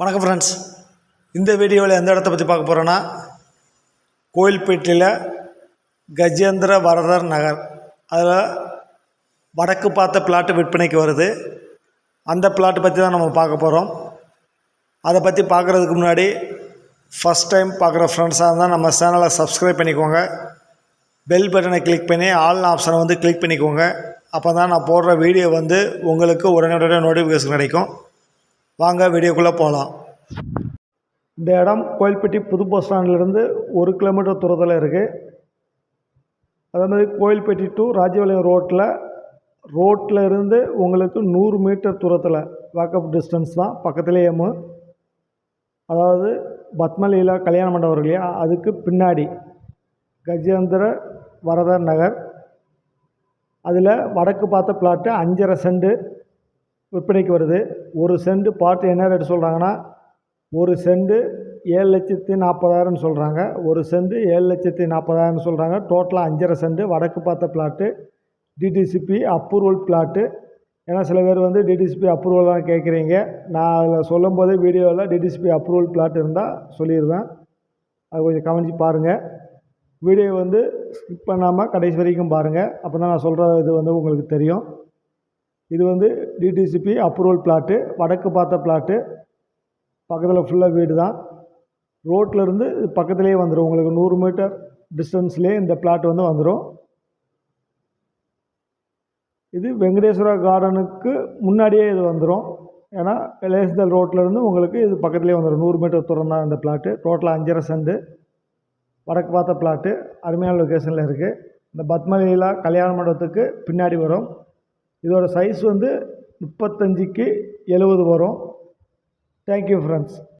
வணக்கம் ஃப்ரெண்ட்ஸ் இந்த வீடியோவில் எந்த இடத்த பற்றி பார்க்க போகிறோன்னா கோயில்பேட்டையில் கஜேந்திர வரதர் நகர். அதில் வடக்கு பார்த்த பிளாட்டு விற்பனைக்கு வருது. அந்த பிளாட்டு பற்றி தான் நம்ம பார்க்க போகிறோம் அதை பற்றி பார்க்குறதுக்கு முன்னாடி ஃபஸ்ட் டைம் பார்க்குற ஃப்ரெண்ட்ஸாக இருந்தால் நம்ம சேனலை சப்ஸ்கிரைப் பண்ணிக்கோங்க. பெல் பட்டனை கிளிக் பண்ணி ஆல் ஆப்ஷனை வந்து கிளிக் பண்ணிக்கோங்க. அப்போ தான் நான் போடுற வீடியோ வந்து உங்களுக்கு உடனடியாக நோட்டிஃபிகேஷன் கிடைக்கும். வாங்க வீடியோக்குள்ளே போகலாம் இந்த இடம் கோயில்பட்டி புது பஸ் ஸ்டாண்ட்லேருந்து ஒரு கிலோமீட்டர் தூரத்தில் இருக்குது அதே மாதிரி கோயில்பட்டி டு ராஜபாளையம் ரோட்டில் ரோட்டில் இருந்து உங்களுக்கு நூறு மீட்டர் தூரத்தில் வாக்கப் டிஸ்டன்ஸ் தான் பக்கத்துலேயேமு அதாவது பத்மலீலா கல்யாண மண்டபம் இல்லையா அதுக்கு பின்னாடி கஜேந்திர வரதர் நகர். அதில் வடக்கு பார்த்த பிளாட்டு அஞ்சரை செண்டு விற்பனைக்கு வருது. ஒரு சென்ட் பாட்டு என்ன ரேட் சொல்கிறாங்கன்னா ஒரு சென்ட் ஏழு லட்சத்தி நாற்பதாயிரம்னு சொல்கிறாங்க ஒரு சென்ட் ஏழு லட்சத்தி நாற்பதாயிரம்னு சொல்கிறாங்க டோட்டலாக அஞ்சரை சென்ட் வடக்கு பார்த்த பிளாட்டு டிடிசிபி அப்ரூவல் பிளாட்டு ஏன்னா சில பேர் வந்து டிடிசிபி அப்ரூவலாக கேட்குறீங்க. நான் அதில் சொல்லும் போதே வீடியோவில் டிடிசிபி அப்ரூவல் பிளாட் இருந்தால் சொல்லிடுவேன் அது கொஞ்சம் கவனித்து பாருங்கள் வீடியோ வந்து ஸ்கிப் பண்ணாமல் கடைசி வரைக்கும் பாருங்கள் அப்போ தான் நான் சொல்கிற இது வந்து உங்களுக்கு தெரியும். இது வந்து டிடிசிபி அப்ரூவல் பிளாட்டு வடக்கு பார்த்த பிளாட்டு பக்கத்தில் ஃபுல்லாக வீடு தான் ரோட்டில் இருந்து பக்கத்துலேயே வந்துடும் உங்களுக்கு நூறு மீட்டர் டிஸ்டன்ஸ்லேயே இந்த பிளாட் வந்து வந்துடும் இது வெங்கடேஸ்வரா கார்டனுக்கு முன்னாடியே இது வந்துடும் ஏன்னா லேஸ்தல் ரோட்லேருந்து உங்களுக்கு இது பக்கத்துலேயே வந்துடும் நூறு மீட்டர் தூரம் தான் இந்த பிளாட்டு டோட்டலாக அஞ்சரை செண்டு வடக்கு பார்த்த பிளாட்டு அருமையான லொக்கேஷனில் இருக்குது இந்த பத்மலீலா கல்யாண மண்டபத்துக்கு பின்னாடி வரும். இதோட சைஸ் வந்து முப்பத்தஞ்சுக்கு எழுபது வரும். Thank you friends